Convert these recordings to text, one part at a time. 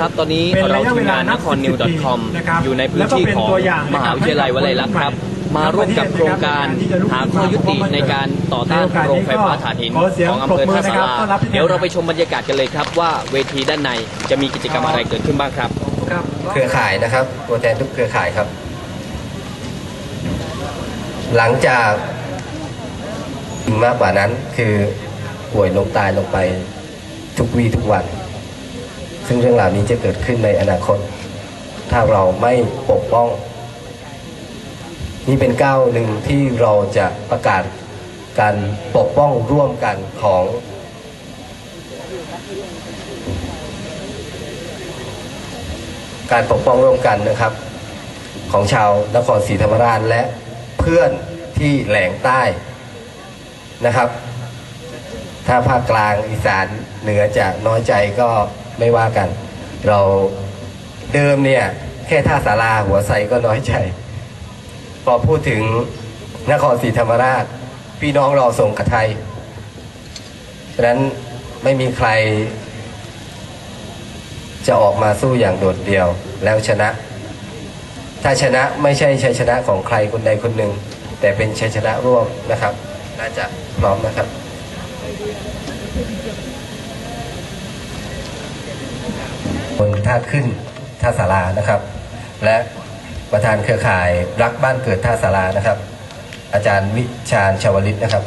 ครับ ตอนนี้เป็นเราระยะทีเวมลางานนันบครนิวสิบปี .com นะครับอยู่ในพื้นแล้วก็ที่เป็นของตัวอย่างมหาวิทยาลัยวลัยลักษณ์ครับ มาร่วมกับโครงการหาข้อยุติในการต่อต้านโรงไฟฟ้าถ่านหินของอำเภอท่าสาราเดี๋ยวเราไปชมบรรยากาศกันเลยครับว่าเวทีด้านในจะมีกิจกรรมอะไรเกิดขึ้นบ้างครับครับเครือข่ายนะครับ ตัวแทนทุกเครือข่ายครับ หลังจากมากกว่านั้นคือป่วยลงตายลงไปทุกวีทุกวัน ซึ่งเรื่องราวนี้จะเกิดขึ้นในอนาคต ถ้าเราไม่ปกป้อง นี่เป็นก้าวหนึ่งที่เราจะประกาศการปกป้องร่วมกันของการปกป้องร่วมกันนะครับ ของชาวนครศรีธรรมราชและเพื่อนที่แหลงใต้นะครับ ถ้าภาคกลางอีสานเหนือจะน้อยใจก็ ไม่ว่ากัน เราเดิมเนี่ย แค่ท่าสาราหัวไซก็น้อยใจ พอพูดถึงนครศรีธรรมราช พี่น้องเราส่งกระไทยฉะนั้นไม่มีใคร จะออกมาสู้อย่างโดดเดี่ยวแล้วชนะ ถ้าชนะไม่ใช่ชัยชนะของใครคนใดคนหนึ่ง แต่เป็นชัยชนะร่วมนะครับ น่าจะพร้อมนะครับ บนท่าขึ้นท่าสารานะครับ และประธานเครือข่ายรักบ้านเกิดท่าสารานะครับ อาจารย์วิชาญชาวลิตนะครับ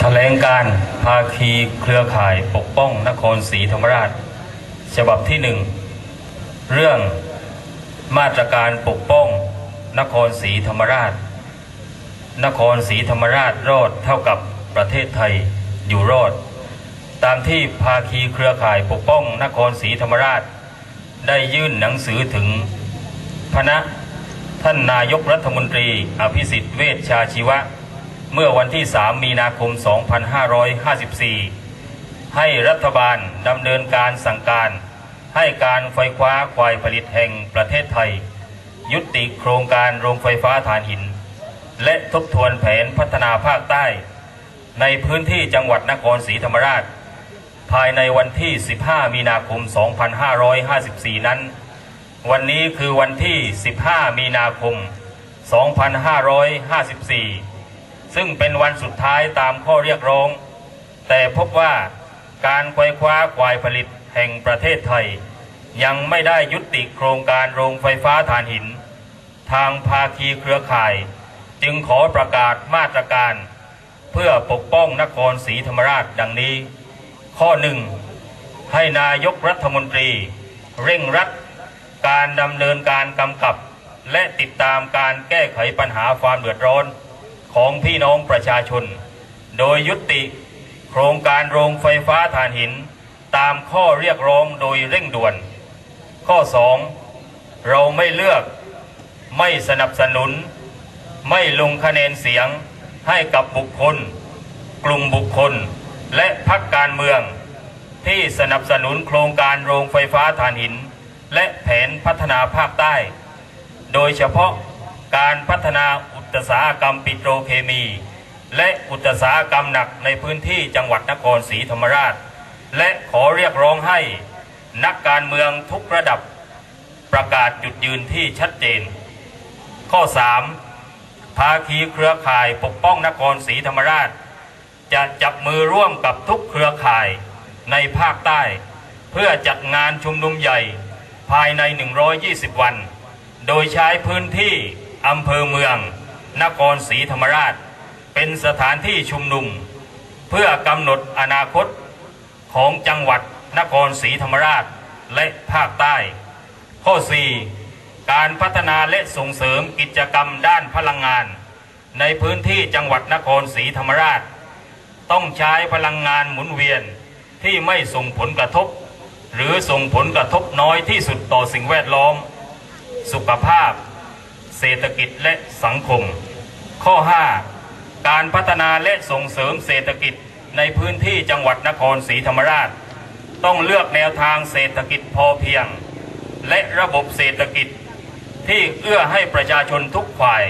แถลงการภาคีเครือข่ายปกป้องนครศรีธรรมราช ฉบับที่หนึ่งเรื่องมาตรการปกป้อง นครศรีธรรมราช นครศรีธรรมราชรอดเท่ากับประเทศไทยอยู่รอด ตามที่ภาคีเครือข่ายปกป้อง นครศรีธรรมราช ได้ยื่นหนังสือถึงพระท่านนายกรัฐมนตรี อภิสิทธิ์เวชชาชีวะ เมื่อวันที่ 3 มีนาคม 2554 ให้รัฐบาลดำเนินการสั่งการ ให้การไฟฟ้าควายผลิตแห่งประเทศไทย ยุติโครงการโรงไฟฟ้าถ่านหิน และทบทวนแผนพัฒนาภาคใต้ ในพื้นที่จังหวัดนครศรีธรรมราช ภายในวันที่ 15 มีนาคม 2554 นั้น วันนี้คือวันที่ 15 มีนาคม 2554 ซึ่งเป็นวันสุดท้ายตามข้อเรียกร้อง แต่พบว่า การไขว้คว้าควายผลิตแห่งประเทศไทย ยังไม่ได้ยุติโครงการโรงไฟฟ้าถ่านหิน ทางภาคีเครือข่าย จึงขอประกาศมาตรการ เพื่อปกป้องนครศรีธรรมราชดังนี้ ข้อหนึ่งให้นายกรัฐมนตรี เร่งรัดการดำเนินการกำกับ และติดตามการแก้ไขปัญหาความเดือดร้อนของพี่น้องประชาชน โดยยุติ โครงการโรงไฟฟ้าถ่านหินตามข้อเรียกร้องโดยเร่งด่วน ข้อ 2. เราไม่เลือก ไม่สนับสนุน ไม่ลงคะแนนเสียงให้กับบุคคล กลุ่มบุคคล และพรรคการเมือง ที่สนับสนุนโครงการโรงไฟฟ้าถ่านหิน และแผนพัฒนาภาคใต้ โดยเฉพาะการพัฒนาอุตสาหกรรมปิโตรเคมี และอุตสาหกรรมหนักในพื้นที่จังหวัดนครศรีธรรมราช และขอเรียกร้องให้นักการเมืองทุกระดับประกาศจุดยืนที่ชัดเจน ข้อ 3. ภาคีเครือข่ายปกป้องนครศรีธรรมราช จะจับมือร่วมกับทุกเครือข่ายในภาคใต้ เพื่อจัดงานชุมนุมใหญ่ ภายใน 120 วัน โดยใช้พื้นที่อำเภอเมือง นครศรีธรรมราช เป็นสถานที่ชุมนุม เพื่อกำหนดอนาคตของจังหวัดนครศรีธรรมราชและภาคใต้ ข้อ 4. การพัฒนาและส่งเสริมกิจกรรมด้านพลังงาน ในพื้นที่จังหวัดนครศรีธรรมราช ต้องใช้พลังงานหมุนเวียนที่ไม่ส่งผลกระทบ หรือส่งผลกระทบน้อยที่สุดต่อสิ่งแวดล้อม สุขภาพ เศรษฐกิจและสังคม ข้อ 5. การพัฒนาและส่งเสริมเศรษฐกิจในพื้นที่จังหวัดนครศรีธรรมราช ต้องเลือกแนวทางเศรษฐกิจพอเพียง และระบบเศรษฐกิจที่เอื้อให้ประชาชนทุกฝ่าย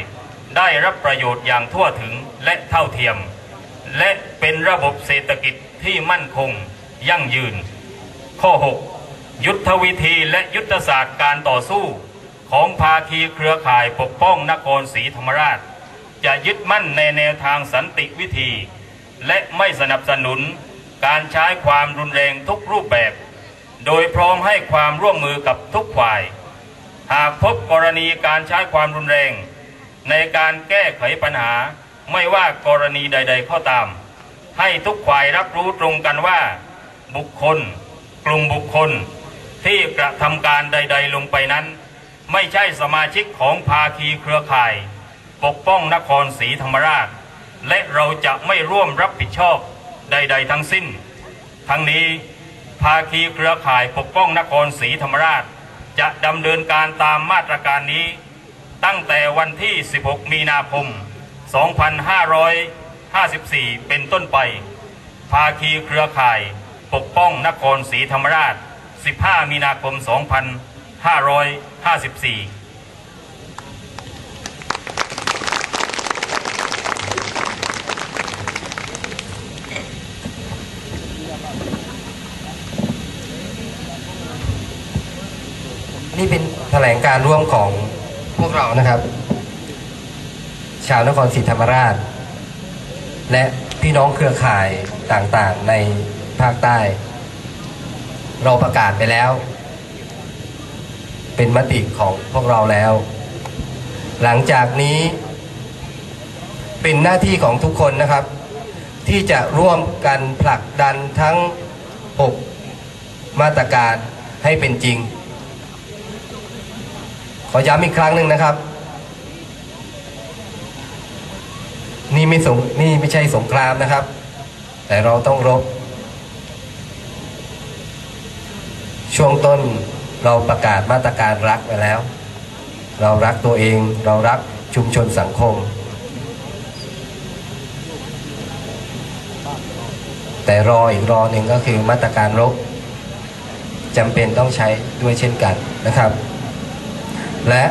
ได้รับประโยชน์อย่างทั่วถึงและเท่าเทียม และเป็นระบบเศรษฐกิจที่มั่นคง ยั่งยืน ข้อ 6 ยุทธวิธีและยุทธศาสตร์การต่อสู้ ของภาคีเครือข่ายปกป้องนครศรีธรรมราช จะยึดมั่นในแนวทางสันติวิธี และไม่สนับสนุนการใช้ความรุนแรงทุกรูปแบบ โดยพร้อมให้ความร่วมมือกับทุกฝ่าย หากพบกรณีการใช้ความรุนแรง ในการแก้ไขปัญหาไม่ว่ากรณีใด ๆ ก็ตาม ให้ทุกฝ่ายรับรู้ตรงกันว่า บุคคล กลุ่มบุคคล ที่กระทำการใด ๆ ลงไปนั้น ไม่ใช่สมาชิกของภาคีเครือข่าย ปกป้องนครศรีธรรมราช และเราจะไม่ร่วมรับผิดชอบใด ๆ ทั้งสิ้น ทั้งนี้ภาคีเครือข่ายปกป้องนครศรีธรรมราช จะดำเนินการตามมาตรการนี้ ตั้งแต่วันที่ 16 มีนาคม 2554 เป็นต้นไป ภาคีเครือข่ายปกป้องนครศรีธรรมราช 15 มีนาคม 2554 นี่เป็นแถลงการร่วมของพวกเรานะครับ ชาวนครศรีธรรมราช และพี่น้องเครือข่ายต่างๆในภาคใต้ เราประกาศไปแล้ว เป็นมติของพวกเราแล้ว หลังจากนี้ เป็นหน้าที่ของทุกคนนะครับ ที่จะร่วมกันผลักดันทั้ง 6 มาตรการให้เป็นจริง ขอย้ำอีกครั้งหนึ่งนะครับ นี่ไม่สงนี่ไม่ใช่สงครามนะครับ แต่เราต้องรบ ช่วงต้นเราประกาศมาตรการรักไปแล้ว เรารักตัวเอง เรารักชุมชนสังคม แต่รออีกรอหนึ่งก็คือมาตรการรบจำเป็นต้องใช้ด้วยเช่นกันนะครับ และ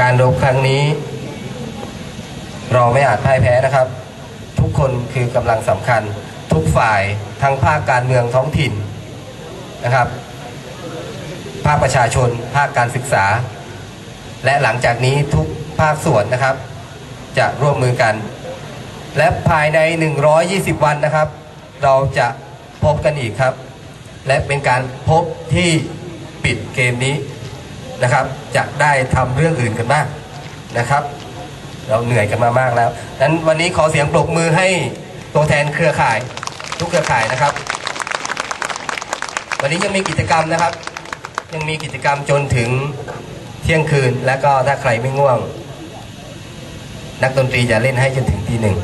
การรบครั้งนี้ เราไม่อาจพ่ายแพ้นะครับ ทุกคนคือกำลังสำคัญ ทุกฝ่ายทั้งภาคการเมืองท้องถิ่นนะครับ ภาคประชาชน ภาคการศึกษา และหลังจากนี้ทุกภาคส่วนนะครับ จะร่วมมือกัน และภายใน 120 วันนะครับ เราจะพบกันอีกครับ และเป็นการพบที่ปิดเกมนี้ นะครับ จะได้ทำเรื่องอื่นกันบ้างนะครับ เราเหนื่อยกันมามากแล้วนั้นวันนี้ขอเสียงปรบมือให้ตัวแทนเครือข่าย ทุกเครือข่ายนะครับ วันนี้ยังมีกิจกรรมนะครับ ยังมีกิจกรรมจนถึงเที่ยงคืน และก็ถ้าใครไม่ง่วง นักดนตรีจะเล่นให้จนถึงตีหนึ่ง